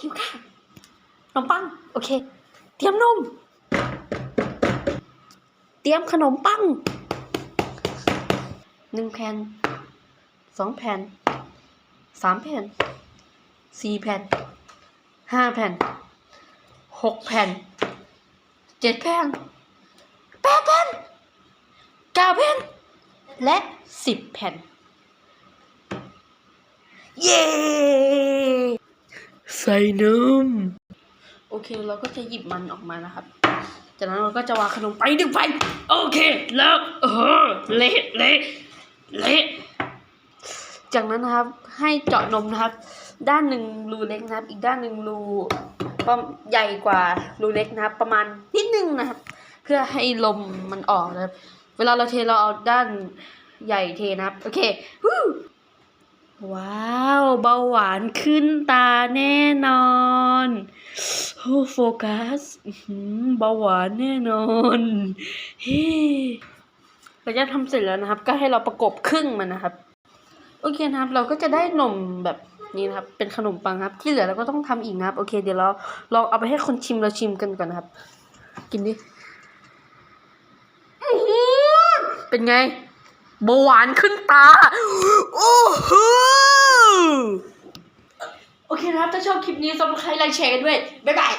หิวข้าขนมปัง โอเค เตรียมนม เตรียมขนมปังหนึ่งแผ่นสองแผ่นสามแผ่นสี่แผ่นห้าแผ่นหกแผ่นเจ็ดแผ่นแปดแผ่นเก้าแผ่นและสิบแผ่น เย้ ใส่นมโอเคเราก็จะหยิบมันออกมานะครับ จากนั้นเราก็จะวางขนมไปดึงไป โอเค แล้วเออเละเละเละจากนั้นนะครับให้เจาะนมนะครับ ด้านหนึ่งรูเล็กนะครับ อีกด้านหนึ่งรูประมใหญ่กว่ารูเล็กนะครับ ประมาณนิดนึงนะครับ เพื่อให้ลมมันออกนะครับ เวลาเราเทเราเอาด้านใหญ่เทนะครับ โอเควู้ว้าว เบาหวานขึ้นตาแน่นอนโอ้โฟกัสเบาหวานแน่นอนเฮ้เราจะทำเสร็จแล้วนะครับ ก็ให้เราประกบครึ่งมันนะครับ โอเคนะครับ เราก็จะได้นมแบบนี้นะครับ เป็นขนมปังครับ ที่เหลือเราก็ต้องทำอีกนะครับ โอเค เดี๋ยวเราลองเอาไปให้คนชิมเราชิมกันก่อนนะครับ กินดิเป็นไงเบาหวานขึ้นตา โอ้โหโอเคนะครับ ถ้าชอบคลิปนี้สมัครใครไลค์แชร์กันด้วย บ๊ายบาย